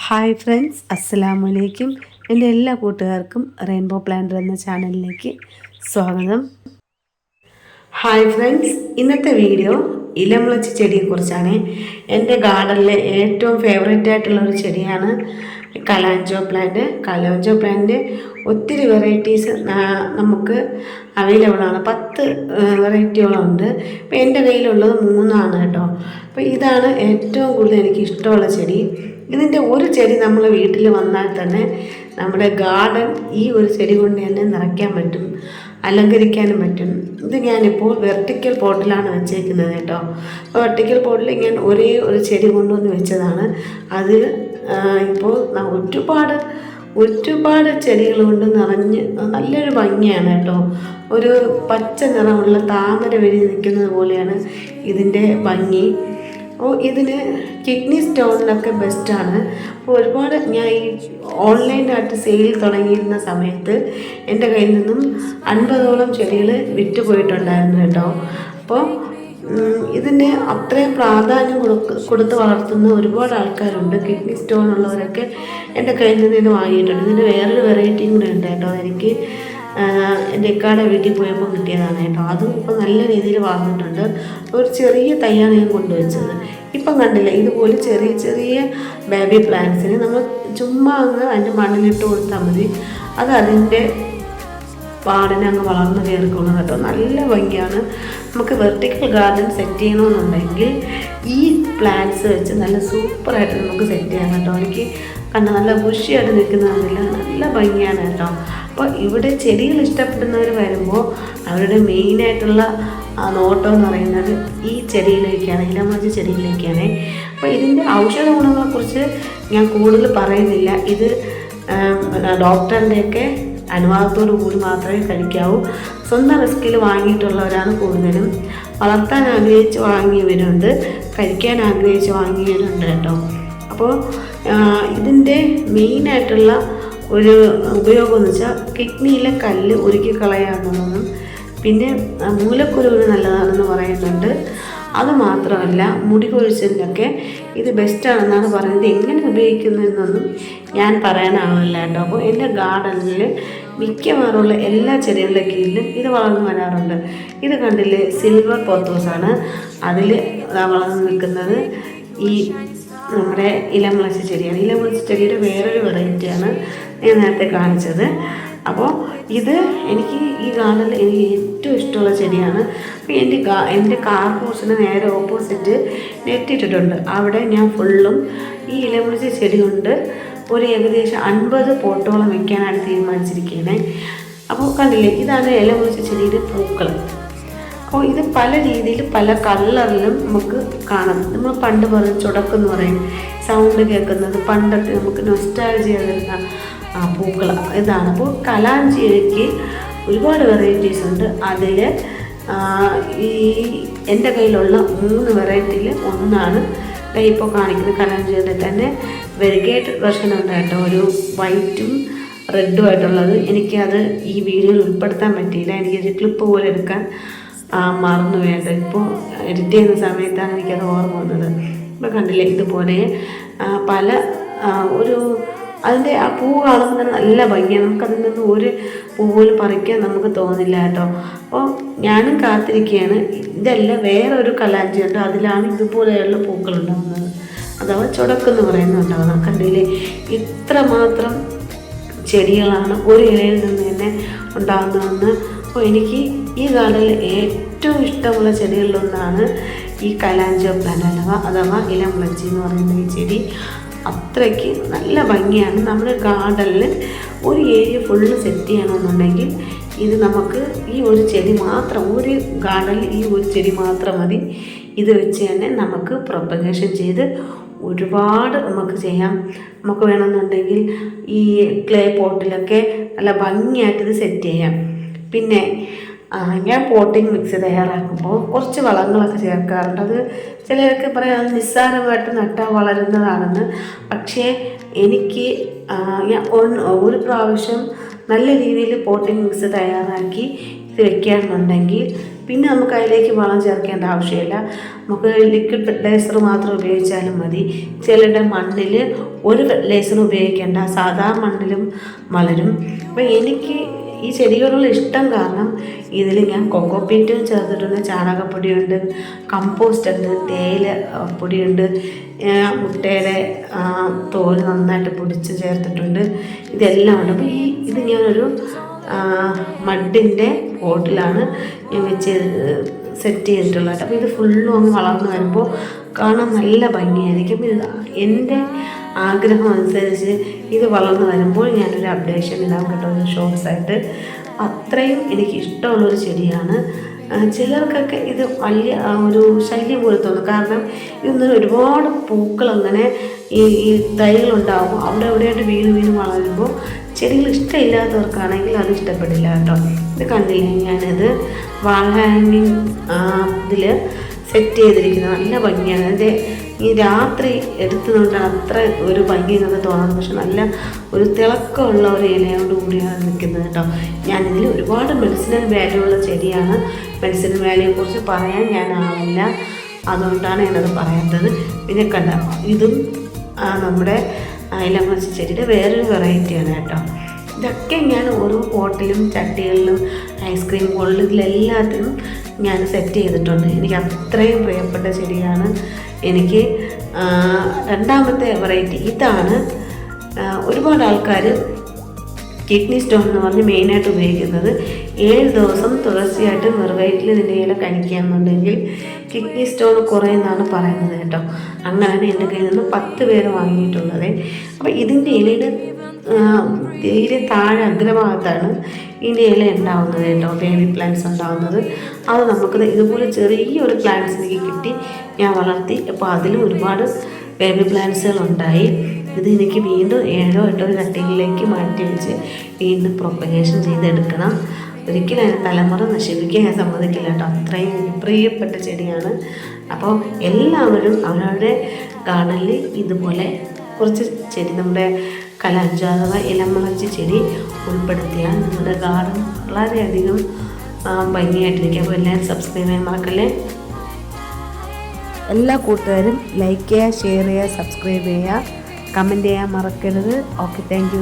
Hi friends അസ്സലാമു അലൈക്കും എന്റെ എല്ലാ കൂട്ടുകാർക്കും റെയിൻബോ പ്ലാന്റർ എന്ന ചാനലിലേക്ക് സ്വാഗതം. ഹായ് ഫ്രണ്ട്സ് ഇന്നത്തെ വീഡിയോ ഇലമുളച്ചി ചെടിയെക്കുറിച്ചാണ് എന്റെ ഗാർഡനിലെ ഏറ്റവും ഫേവറേറ്റ് ആയിട്ടുള്ള ഒരു ചെടിയാണ് കലാഞ്ചോ പ്ലാന്റ് കലാഞ്ചോ പ്ലാന്റ് ഒത്തിരി വെറൈറ്റീസ് നമുക്ക് അവൈലബിൾ ആണ്. പത്ത് വെറൈറ്റികളുണ്ട് ഇപ്പം എന്റെ കയ്യിലുള്ളത് മൂന്നാണ് കേട്ടോ. അപ്പോൾ ഇതാണ് ഏറ്റവും കൂടുതൽ എനിക്ക് ഇഷ്ടമുള്ള ചെടി. ഇതിന്റെ ഒരു ചെടി നമ്മൾ വീട്ടിൽ വന്നാൽ തന്നെ നമ്മുടെ ഗാർഡൻ ഈ ഒരു ചെടി കൊണ്ട് തന്നെ നിറയ്ക്കാൻ പറ്റും. അലങ്കരിക്കാനും പറ്റും. ഇത് ഞാനിപ്പോൾ വെർട്ടിക്കൽ പോട്ടിലാണ് വെച്ചേക്കുന്നത് കേട്ടോ. വെർട്ടിക്കൽ പോട്ടിൽ ഞാൻ ഒരേ ഒരു ചെടി കൊണ്ടുവന്ന് വെച്ചതാണ്. അത് ഇപ്പോൾ ഒരുപാട് ഒരുപാട് ചെടികൾ കൊണ്ട് നിറഞ്ഞ് നല്ലൊരു ഭംഗിയാണ് കേട്ടോ. ഒരു പച്ച നിറമുള്ള താമര വെടി നിൽക്കുന്നത് പോലെയാണ് ഇതിന്റെ ഭംഗി. അപ്പോൾ ഇതിന് കിഡ്നി സ്റ്റോണിനൊക്കെ ബെസ്റ്റാണ്. അപ്പോൾ ഒരുപാട് ഞാൻ ഈ ഓൺലൈനായിട്ട് സെയിൽ തുടങ്ങിയിരുന്ന സമയത്ത് എന്റെ കയ്യിൽ നിന്നും അൻപതോളം ചെടികൾ വിറ്റ് പോയിട്ടുണ്ടായിരുന്നു കേട്ടോ. അപ്പോൾ ഇതിന് അത്രയും പ്രാധാന്യം കൊടുക്ക് കൊടുത്ത് വളർത്തുന്ന ഒരുപാട് ആൾക്കാരുണ്ട്. കിഡ്നി സ്റ്റോൺ ഉള്ളവരൊക്കെ എന്റെ കയ്യിൽ നിന്ന് ഇത് വാങ്ങിയിട്ടുണ്ട്. ഇതിന് വേറൊരു വെറൈറ്റിയും കൂടെ ഉണ്ട് കേട്ടോ. എനിക്ക് എന്റെ ഇക്കാടെ വീട്ടിൽ പോയപ്പോൾ കിട്ടിയതാണ് കേട്ടോ. അതും ഇപ്പോൾ നല്ല രീതിയിൽ വളർന്നിട്ടുണ്ട്. ഒരു ചെറിയ തയ്യാണ് ഞാൻ കൊണ്ടുവച്ചത്. ഇപ്പം കണ്ടില്ല ഇതുപോലെ ചെറിയ ചെറിയ ബേബി പ്ലാന്റ്സിന് നമ്മൾ ചുമ്മാ അങ്ങ് അതിന്റെ മണ്ണിലിട്ട് കൊടുത്താൽ മതി. അത് അതിന്റെ പാടിനെ അങ്ങ് വളർന്നു കയറിക്കൊള്ളും കേട്ടോ. നല്ല ഭംഗിയാണ്. നമുക്ക് വെർട്ടിക്കൽ ഗാർഡൻ സെറ്റ് ചെയ്യണമെന്നുണ്ടെങ്കിൽ ഈ പ്ലാന്റ്സ് വെച്ച് നല്ല സൂപ്പറായിട്ട് നമുക്ക് സെറ്റ് ചെയ്യാം കേട്ടോ. എനിക്ക് കണ്ട നല്ല ബുഷിയായിട്ട് നിൽക്കുന്നതെന്നില്ല നല്ല ഭംഗിയാണ് കേട്ടോ. അപ്പോൾ ഇവിടെ ചെടികൾ ഇഷ്ടപ്പെടുന്നവർ വരുമ്പോൾ അവരുടെ മെയിനായിട്ടുള്ള നോട്ടം എന്ന് പറയുന്നത് ഈ ചെടിയിലേക്കാണ് ഇലമഞ്ച് ചെടിയിലേക്കാണ്. അപ്പോൾ ഇതിന്റെ ഔഷധ ഗുണങ്ങളെക്കുറിച്ച് ഞാൻ കൂടുതൽ പറയുന്നില്ല. ഇത് ഡോക്ടറിന്റെയൊക്കെ അനുവാദത്തോടു കൂടി മാത്രമേ കഴിക്കാവൂ. സ്വന്തം റിസ്കിൽ വാങ്ങിയിട്ടുള്ളവരാണ് കൂടുതലും. വളർത്താൻ ആഗ്രഹിച്ച് വാങ്ങിയവരുണ്ട് കഴിക്കാൻ ആഗ്രഹിച്ച് വാങ്ങിയവരുണ്ട് കേട്ടോ. അപ്പോൾ ഇതിന്റെ മെയിനായിട്ടുള്ള ഒരു ഉപയോഗം എന്ന് വെച്ചാൽ കിഡ്നിയിലെ കല്ല് ഉരുക്കി കളയാമെന്നും പിന്നെ മൂലക്കുരുവിന് നല്ലതാണെന്ന് പറയുന്നുണ്ട്. അതുമാത്രമല്ല മുടി കൊഴിച്ചിലൊക്കെ ഇത് ബെസ്റ്റാണെന്നാണ് പറയുന്നത്. എങ്ങനെ ഉപയോഗിക്കുന്നതെന്നൊന്നും ഞാൻ പറയാനാവില്ല കേട്ടോ. അപ്പോൾ എന്റെ ഗാർഡനിൽ മിക്കവാറുള്ള എല്ലാ ചെടികളുടെ കീഴിലും ഇത് വളർന്നു വരാറുണ്ട്. ഇത് കണ്ടില്ലേ സിൽവർ പോത്തോസാണ് അതിൽ വളർന്നു നിൽക്കുന്നത്. ഈ നമ്മുടെ ഇലമുളച്ച ചെടിയാണ്. ഇലമുളച്ച ചെടിയുടെ വേറൊരു വെറൈറ്റിയാണ് ഞാൻ നേരത്തെ കാണിച്ചത്. അപ്പോൾ ഇത് എനിക്ക് ഈ ഗാർഡനിൽ എനിക്ക് ഏറ്റവും ഇഷ്ടമുള്ള ചെടിയാണ്. അപ്പോൾ എന്റെ ഗാ എന്റെ കാർ പോർച്ചിന് നേരെ ഓപ്പോസിറ്റ് നെറ്റിട്ടിട്ടുണ്ട് അവിടെ ഞാൻ ഫുള്ളും ഈ ഇലമുളിച്ച ചെടി കൊണ്ട് ഒരു ഏകദേശം അൻപത് പോട്ടോളം വെക്കാനാണ് തീരുമാനിച്ചിരിക്കുന്നത് അപ്പോൾ കണ്ടില്ലേ ഇതാണ് ഇലമുളിച്ച ചെടിയുടെ പൂക്കൾ. അപ്പോൾ ഇത് പല രീതിയിൽ പല കളറിലും നമുക്ക് കാണാം. നമ്മൾ പണ്ട് പറഞ്ഞ ചുടക്കെന്ന് പറയും സൗണ്ട് കേൾക്കുന്നത് പണ്ടത്തെ നമുക്ക് നൊസ്റ്റാൾജിയ തരുന്ന പൂക്കൾ ഇതാണ്. അപ്പോൾ കലാഞ്ചിക്ക് ഒരുപാട് വെറൈറ്റീസ് ഉണ്ട്. അതിൽ ഈ എന്റെ കയ്യിലുള്ള മൂന്ന് വെറൈറ്റിയിൽ ഒന്നാണ് ഇപ്പോൾ കാണിക്കുന്നത് കലാഞ്ചിയുടെ തന്നെ വെരിഗേറ്റ് വെർഷൻ ഉണ്ട് കേട്ടോ. ഒരു വൈറ്റും റെഡും ആയിട്ടുള്ളത്. എനിക്കത് ഈ വീഡിയോയിൽ ഉൾപ്പെടുത്താൻ പറ്റിയില്ല. എനിക്കൊരു ക്ലിപ്പ് പോലെ എടുക്കാൻ മറന്നു വേണ്ട ഇപ്പോൾ എഡിറ്റ് ചെയ്യുന്ന സമയത്താണ് എനിക്കത് ഓർമ്മ വന്നത്. ഇപ്പോൾ കണ്ടില്ലേ ഇതുപോലെ പല ഒരു അതിന്റെ ആ പൂ കാണുമ്പോൾ തന്നെ നല്ല ഭംഗിയാണ് നമുക്കതിൽ നിന്ന് ഒരു പൂ പോലും പറിക്കാൻ നമുക്ക് തോന്നില്ല കേട്ടോ. അപ്പോൾ ഞാനും കാത്തിരിക്കുകയാണ്. ഇതല്ല വേറൊരു കലാഞ്ചിയുണ്ട് അതിലാണ് ഇതുപോലെയുള്ള പൂക്കൾ ഉണ്ടാകുന്നത്. അഥവാ ചുടക്കെന്ന് പറയുന്നുണ്ടാകുന്നത് കണ്ടില്ലേ ഇത്രമാത്രം ചെടികളാണ് ഒരു ഇലയിൽ നിന്ന് തന്നെ ഉണ്ടാകുന്നതെന്ന്. അപ്പോൾ എനിക്ക് ഈ ഗാർഡനിൽ ഏറ്റവും ഇഷ്ടമുള്ള ചെടികളിലൊന്നാണ് ഈ കലാഞ്ചോ പ്ലാന്റ് അഥവാ അഥവാ ഇലമുളച്ചി എന്ന് പറയുന്ന ഈ ചെടി. അത്രയ്ക്ക് നല്ല ഭംഗിയാണ്. നമ്മുടെ ഗാർഡനിൽ ഒരു ഏരിയ ഫുള്ള് സെറ്റ് ചെയ്യണമെന്നുണ്ടെങ്കിൽ ഇത് നമുക്ക് ഈ ഒരു ചെടി മാത്രം ഒരു ഗാർഡനിൽ ഈ ഒരു ചെടി മാത്രം മതി. ഇത് വെച്ച് തന്നെ നമുക്ക് പ്രൊപ്പഗേഷൻ ചെയ്ത് ഒരുപാട് നമുക്ക് ചെയ്യാം. നമുക്ക് വേണമെന്നുണ്ടെങ്കിൽ ഈ ക്ലേ പോട്ടിലൊക്കെ നല്ല ഭംഗിയായിട്ട് ഇത് സെറ്റ് ചെയ്യാം. പിന്നെ ഞാൻ പോട്ടിങ് മിക്സ് തയ്യാറാക്കുമ്പോൾ കുറച്ച് വളങ്ങളൊക്കെ ചേർക്കാറുണ്ട്. അത് ചിലരൊക്കെ പറയാം നിസ്സാരമായിട്ട് നട്ടാൽ വളരുന്നതാണെന്ന്. പക്ഷേ എനിക്ക് ഞാൻ ഒരു പ്രാവശ്യം നല്ല രീതിയിൽ പോട്ടിങ് മിക്സ് തയ്യാറാക്കി ഇത് വെക്കുകയാണെന്നുണ്ടെങ്കിൽ പിന്നെ നമുക്ക് അതിലേക്ക് വളം ചേർക്കേണ്ട ആവശ്യമില്ല. നമുക്ക് ലിക്വിഡ് ഫെർട്ടിലൈസർ മാത്രം ഉപയോഗിച്ചാലും മതി. ചിലരുടെ മണ്ണിൽ ഒരു ഫെർട്ടിലൈസർ ഉപയോഗിക്കേണ്ട സാധാ മണ്ണിലും വളരും അപ്പോൾ എനിക്ക് ഈ ചെടികളുള്ള ഇഷ്ടം കാരണം ഇതിൽ ഞാൻ കൊക്കോപ്പീറ്റും ചേർത്തിട്ടുണ്ട് ചാണകപ്പൊടിയുണ്ട് കമ്പോസ്റ്റ് ഉണ്ട് തേയില പൊടിയുണ്ട് മുട്ടയുടെ തോൽ നന്നായിട്ട് പൊടിച്ച് ചേർത്തിട്ടുണ്ട്. ഇതെല്ലാം ഉണ്ട്. അപ്പോൾ ഈ ഇത് ഞാനൊരു മഡിന്റെ പോട്ടിലാണ് ഞാൻ വെച്ച് സെറ്റ് ചെയ്തിട്ടുള്ളത്. അപ്പോൾ ഇത് ഫുള്ളും അങ്ങ് വളർന്നു വരുമ്പോൾ കാണാൻ നല്ല ഭംഗിയായിരിക്കും. ഇത് എന്റെ ആഗ്രഹം അനുസരിച്ച് ഇത് വളർന്നു വരുമ്പോൾ ഞാനൊരു അപ്ഡേഷൻ ഇടാൻ ഷോർട്സ് ആയിട്ട്. അത്രയും എനിക്ക് ഇഷ്ടമുള്ളൊരു ചെടിയാണ്. ചിലർക്കൊക്കെ ഇത് വലിയ ഒരു ശല്യം പോലെ തോന്നും കാരണം ഇതൊന്നും ഒരുപാട് പൂക്കൾ അങ്ങനെ ഈ ഈ തൈകളുണ്ടാവും. അവിടെ എവിടെയായിട്ട് വീണ് വീണ് വളരുമ്പോൾ ചെടികൾ ഇഷ്ടമില്ലാത്തവർക്കാണെങ്കിൽ അത് ഇഷ്ടപ്പെടില്ല കേട്ടോ. ഇത് കണ്ടില്ലേ ഞാനത്? വാൾ ഹാങ്ങിങ് ഇതിൽ സെറ്റ് ചെയ്തിരിക്കുന്നത് നല്ല ഭംഗിയാണ്. അതിന്റെ ഈ രാത്രി എടുത്തതുകൊണ്ട് അത്ര ഒരു ഭംഗി എന്നൊക്കെ തോന്നുന്നു പക്ഷെ നല്ല ഒരു തിളക്കമുള്ള ഒരു ഇലയോട് കൂടിയാണ് നിൽക്കുന്നത് കേട്ടോ. ഞാനിതിൽ ഒരുപാട് മെഡിസിനൽ വാല്യൂ ഉള്ള ചെടിയാണ്. മെഡിസിനൽ വാല്യൂയെ കുറിച്ച് പറയാൻ ഞാൻ ആളില്ല അതുകൊണ്ടാണ് ഞാനത് പറയാത്തത്. പിന്നെ കണ്ട ഇതും നമ്മുടെ ഇലമറിച്ച ചെടിയുടെ വേറൊരു വെറൈറ്റിയാണ് കേട്ടോ. ഇതൊക്കെ ഞാൻ ഓരോ പോട്ടിലും ചട്ടികളിലും ഐസ്ക്രീം ബോളിലും ഇതിലെല്ലാത്തിനും ഞാൻ സെറ്റ് ചെയ്തിട്ടുണ്ട്. എനിക്ക് അത്രയും പ്രിയപ്പെട്ട ചെടിയാണ്. എനിക്ക് രണ്ടാമത്തെ വെറൈറ്റി ഇതാണ്. ഒരുപാട് ആൾക്കാർ കിഡ്നി സ്റ്റോൺ എന്ന് പറഞ്ഞ് മെയിനായിട്ട് ഉപയോഗിക്കുന്നത് ഏഴ് ദിവസം തുടർച്ചയായിട്ട് വെറുവയറ്റിൽ ഇതിന്റെ ഇല കഴിക്കുകയാണെന്നുണ്ടെങ്കിൽ കിഡ്നി സ്റ്റോൺ കുറയുമെന്നാണ് പറയുന്നത് കേട്ടോ. അങ്ങനെയാണ് എന്റെ കയ്യിൽ നിന്ന് പത്ത് പേര് വാങ്ങിയിട്ടുള്ളത്. അപ്പോൾ ഇതിന്റെ ഇലയുടെ ആ, തീരെ താഴെ അഗ്രഭാഗത്താണ് ഇതിന്റെ ഇല ഉണ്ടാവുന്നത് കേട്ടോ ബേബി പ്ലാന്റ്സ് ഉണ്ടാവുന്നത്. അത് നമുക്ക് ഇതുപോലെ ചെറിയൊരു പ്ലാന്റ്സ് എനിക്ക് കിട്ടി ഞാൻ വളർത്തി. അപ്പോൾ അതിലും ഒരുപാട് ബേബി പ്ലാന്റ്സുകൾ ഉണ്ടായി ഇത് എനിക്ക് വീണ്ടും ഏഴോ എട്ടോ കട്ടിയിലേക്ക് മാറ്റി വെച്ച് വീണ്ടും പ്രൊപ്പഗേഷൻ ചെയ്തെടുക്കണം. ഒരിക്കലും അതിന് തലമുറ നശിപ്പിക്കാൻ ഞാൻ സമ്മതിക്കില്ല കേട്ടോ. അത്രയും പ്രിയപ്പെട്ട ചെടിയാണ്. അപ്പോൾ എല്ലാവരും അവരവരുടെ ഗാർഡനിൽ ഇതുപോലെ കുറച്ച് ചെടി നമ്മുടെ കലാഞ്ച അഥവാ ഇലമുളച്ച് ചെടി ഉൾപ്പെടുത്തിയാൽ നമ്മുടെ ഗാർഡൻ വളരെയധികം ഭംഗിയായിട്ടിരിക്കും. അപ്പോൾ എല്ലാവരും സബ്സ്ക്രൈബ് ചെയ്യാൻ മറക്കല്ലേ? എല്ലാ കൂട്ടുകാരും ലൈക്ക് ചെയ്യുക ഷെയർ ചെയ്യുക സബ്സ്ക്രൈബ് ചെയ്യുക. കമന്റ് ചെയ്യാൻ മറക്കരുത്. Okay thank